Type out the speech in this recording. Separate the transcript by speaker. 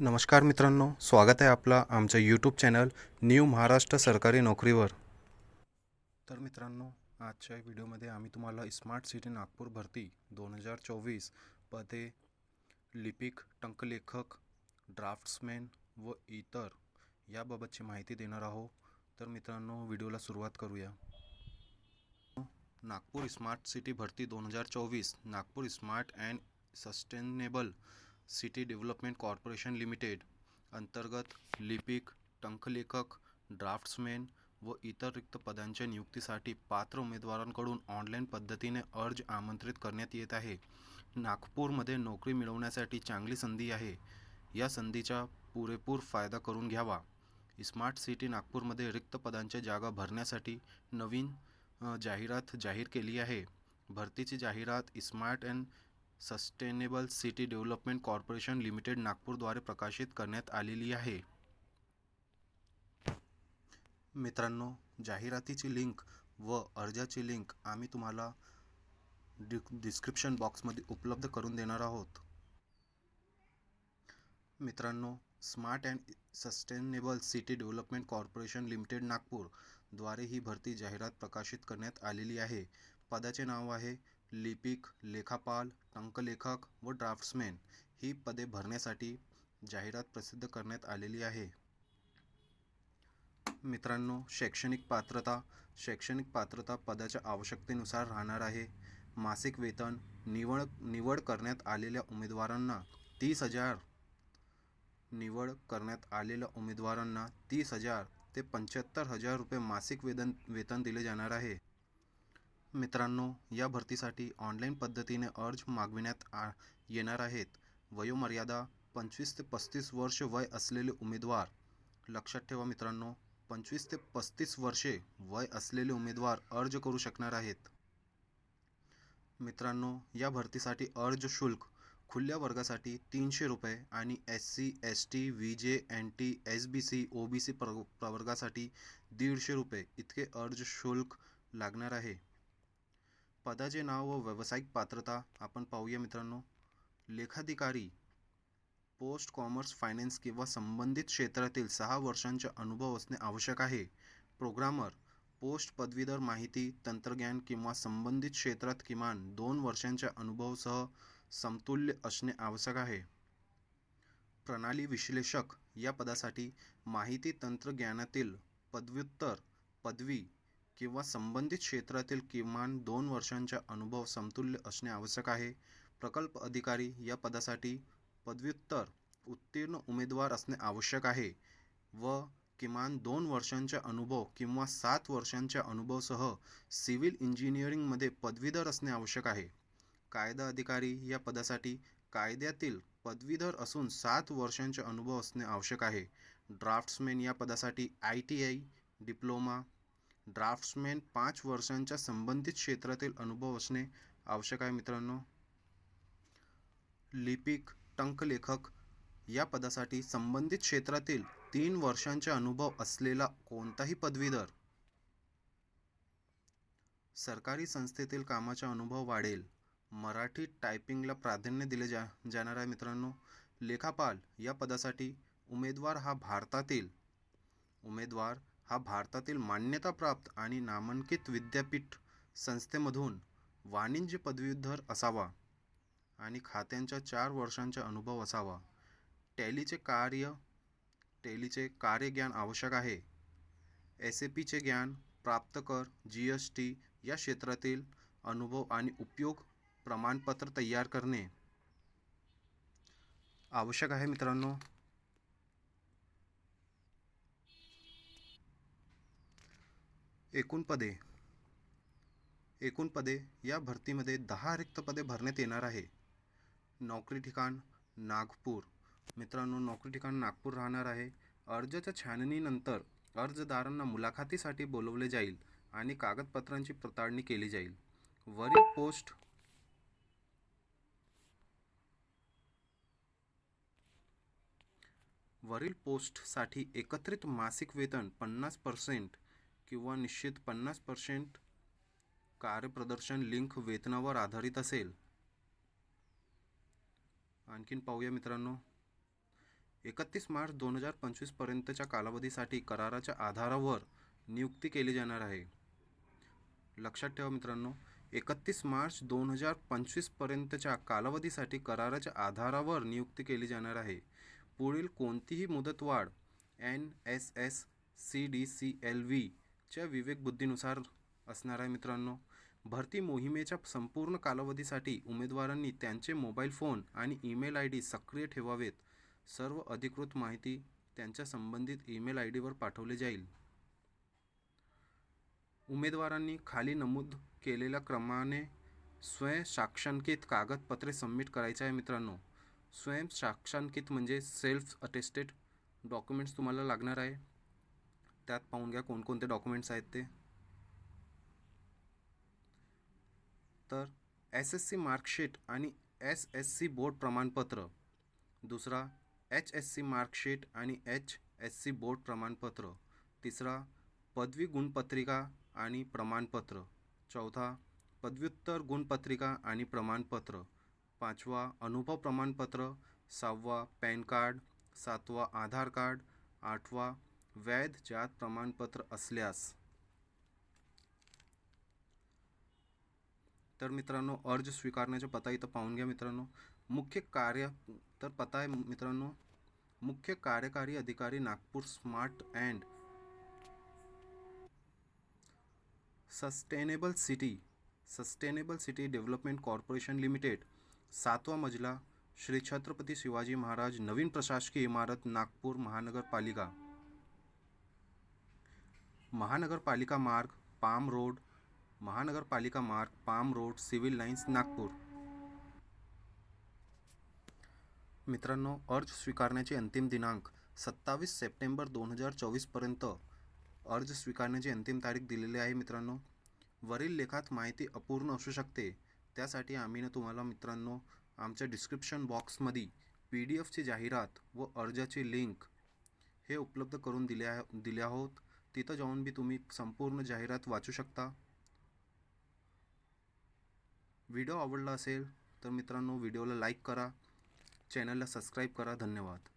Speaker 1: नमस्कार मित्रांनो स्वागत आहे आपलं आमच्या यूट्यूब चॅनल न्यू महाराष्ट्र सरकारी नोकरीवर. तर मित्रांनो आजच्या व्हिडिओमध्ये आम्ही तुम्हाला स्मार्ट सिटी नागपूर भरती दोन हजार चोवीस पदे लिपिक टंकलेखक ड्राफ्ट्समॅन व इतर याबाबतची माहिती देणार आहोत. तर मित्रांनो व्हिडिओला सुरुवात करूया. नागपूर स्मार्ट सिटी भरती दोन हजार चोवीस Nagpur smart and sustainable city development corporation limited अंतर्गत लिपिक टंकलेखक ड्राफ्ट्समॅन व इतर रिक्त पदांच्या नियुक्तीसाठी पात्र उमेदवारांकडून ऑनलाईन पद्धतीने अर्ज आमंत्रित करण्यात येत आहे. नागपूरमध्ये नोकरी मिळवण्यासाठी चांगली संधी आहे. या संधीचा पुरेपूर फायदा करून घ्यावा. स्मार्ट सिटी नागपूरमध्ये रिक्त पदांच्या जागा भरण्यासाठी नवीन जाहिरात जाहीर केली आहे. भरतीची जाहिरात smart and sustainable city development corporation limited नागपूरद्वारे प्रकाशित करण्यात आलेली आहे. मित्रांनो जाहिरातीची लिंक व अर्जाची लिंक आम्ही तुम्हाला डि डिस्क्रिप्शन बॉक्समध्ये उपलब्ध करून देणार आहोत. मित्रांनो smart and sustainable city development corporation limited नागपूरद्वारे ही भरती जाहिरात प्रकाशित करण्यात आलेली आहे. पदाचे नाव आहे लिपिक लेखापाल टंकलेखक व ड्राफ्ट्समॅन ही पदे भरण्यासाठी जाहिरात प्रसिद्ध करण्यात आलेली आहे. मित्रांनो शैक्षणिक पात्रता शैक्षणिक पात्रता पदाच्या आवश्यकतेनुसार राहणार आहे. मासिक वेतन निवड निवड करण्यात आलेल्या उमेदवारांना तीस हजार निवड करण्यात आलेल्या उमेदवारांना तीस हजार ते पंच्याहत्तर हजार रुपये मासिक वेतन वेतन दिले जाणार आहे. मित्रांनो या भरतीसाठी ऑनलाईन पद्धतीने अर्ज मागविण्यात आ येणार आहेत. वयोमर्यादा पंचवीस ते पस्तीस वर्ष वय असलेले उमेदवार लक्षात ठेवा मित्रांनो पंचवीस ते पस्तीस वर्षे वय असलेले उमेदवार अर्ज करू शकणार आहेत. मित्रांनो या भरतीसाठी अर्ज शुल्क खुल्या वर्गासाठी तीनशे रुपये आणि S C S T V J N T S B C O B C प्र प्रवर्गासाठी दीडशे रुपये इतके अर्ज शुल्क लागणार आहे. पदाचे नाव व व्यावसायिक पात्रता आपण पाहूया मित्रांनो. लेखाधिकारी पोस्ट कॉमर्स फायनान्स किंवा संबंधित क्षेत्रातील सहा वर्षांचा अनुभव असणे आवश्यक आहे. प्रोग्रामर पोस्ट पदवीधर माहिती तंत्रज्ञान किंवा संबंधित क्षेत्रात किमान दोन वर्षांच्या अनुभवासह समतुल्य असणे आवश्यक आहे. प्रणाली विश्लेषक या पदासाठी माहिती तंत्रज्ञानातील पदव्युत्तर पदवी किंवा संबंधित क्षेत्रातील किमान दोन वर्षांचा अनुभव समतुल्य असणे आवश्यक आहे. प्रकल्प अधिकारी या पदासाठी पदव्युत्तर उत्तीर्ण उमेदवार असणे आवश्यक आहे व किमान दोन वर्षांचा अनुभव किंवा सात वर्षांच्या अनुभवासह सिव्हिल इंजिनिअरिंगमध्ये पदवीधर असणे आवश्यक आहे. कायदा अधिकारी या पदासाठी कायद्यातील पदवीधर असून सात वर्षांचा अनुभव असणे आवश्यक आहे. ड्राफ्ट्समॅन या पदासाठी I T I diploma draftsman पाच वर्षांच्या संबंधित क्षेत्रातील अनुभव असणे आवश्यक आहे मित्रांनो. लिपिक टंकलेखक या पदासाठी संबंधित क्षेत्रातील तीन वर्षांचा अनुभव असलेला कोणताही पदवीधर सरकारी संस्थेतील कामाचा अनुभव वाढेल. मराठी टायपिंगला प्राधान्य दिले जा जाणार आहे मित्रांनो. लेखापाल या पदासाठी उमेदवार हा भारतातील उमेदवार हा भारतातील मान्यताप्राप्त आणि नामांकित विद्यापीठ संस्थेमधून वाणिज्य पदवीधर असावा आणि खात्यांच्या चार वर्षांचा अनुभव असावा. टॅलीचे कार्य टॅलीचे कार्यज्ञान आवश्यक आहे. एस ए पीचे ज्ञान प्राप्त कर जी एस टी या क्षेत्रातील अनुभव आणि उपयोग प्रमाणपत्र तयार करणे आवश्यक आहे मित्रांनो. एकूण पदे एकूण पदे या भरतीमध्ये दहा रिक्त पदे भरण्यात येणार आहे. नोकरी ठिकाण नागपूर. मित्रांनो नोकरी ठिकाण नागपूर राहणार आहे. अर्जाच्या छाननीनंतर अर्जदारांना मुलाखतीसाठी बोलवले जाईल आणि कागदपत्रांची पडताळणी केली जाईल. वरील पोस्ट वरील पोस्टसाठी एकत्रित मासिक वेतन पन्नास पर्सेंट किंवा निश्चित पन्नास पर्सेंट कार्यप्रदर्शन लिंक वेतनावर आधारित असेल. आणखीन पाहूया मित्रांनो. एकतीस मार्च दोन हजार पंचवीसपर्यंतच्या कालावधीसाठी कराराच्या आधारावर नियुक्ती केली जाणार आहे. लक्षात ठेवा मित्रांनो एकतीस मार्च दोन हजार पंचवीसपर्यंतच्या कालावधीसाठी कराराच्या आधारावर नियुक्ती केली जाणार आहे. पुढील कोणतीही मुदतवाढ N S S C D C L V च्या विवेकबुद्धीनुसार असणार आहे मित्रांनो भरती मोहिमेच्या संपूर्ण कालावधीसाठी उमेदवारांनी त्यांचे मोबाईल फोन आणि ईमेल आय डी सक्रिय ठेवावेत. सर्व अधिकृत माहिती त्यांच्या संबंधित ईमेल आय डीवर पाठवले जाईल. उमेदवारांनी खाली नमूद केलेल्या क्रमाने स्वयंसाक्षांकित कागदपत्रे सबमिट करायचे आहे मित्रांनो. स्वयंसाक्षांकित म्हणजे सेल्फ अटेस्टेड डॉक्युमेंट्स तुम्हाला लागणार आहे. त्यात पाहून घ्या कोणकोणते डॉक्युमेंट्स आहेत ते. तर एस एस सी मार्कशीट आणि एस एस सी बोर्ड प्रमाणपत्र. दुसरा एच एस सी मार्कशीट आणि एच एस सी बोर्ड प्रमाणपत्र. तिसरा पदवी गुणपत्रिका आणि प्रमाणपत्र. चौथा पदव्युत्तर गुणपत्रिका आणि प्रमाणपत्र. पाचवा अनुभव प्रमाणपत्र. सहावा पॅन कार्ड. सातवा आधार कार्ड. आठवा वैध जात प्रमाणपत्र असल्यास. तर मित्रांनो अर्ज स्वीकारण्याचा पत्ता इथं पाहून घ्या मित्रांनो. मुख्य कार्य तर पत्ता आहे मित्रांनो मुख्य कार्यकारी अधिकारी Nagpur smart and sustainable city sustainable city development corporation limited सातवा मजला श्री छत्रपती शिवाजी महाराज नवीन प्रशासकीय इमारत नागपूर महानगरपालिका. महानगरपालिका मार्ग पाम रोड महानगरपालिका मार्ग palm road civil lines Nagpur. मित्रांनो अर्ज स्वीकारण्याचे अंतिम दिनांक सत्तावीस सप्टेंबर दोन हजार चोवीसपर्यंत अर्ज स्वीकारण्याची अंतिम तारीख दिलेली आहे मित्रांनो. वरील लेखात माहिती अपूर्ण असू शकते. त्यासाठी आम्ही ना तुम्हाला मित्रांनो आमच्या डिस्क्रिप्शन बॉक्समध्ये पी डी एफची जाहिरात व अर्जाची लिंक हे उपलब्ध करून दिले दिले आहोत. तिथं जाऊन बी तुम्ही संपूर्ण जाहिरात वाचू शकता. व्हिडिओ आवडला असेल तर मित्रांनो व्हिडिओला लाईक करा. चॅनलला सबस्क्राईब करा. धन्यवाद.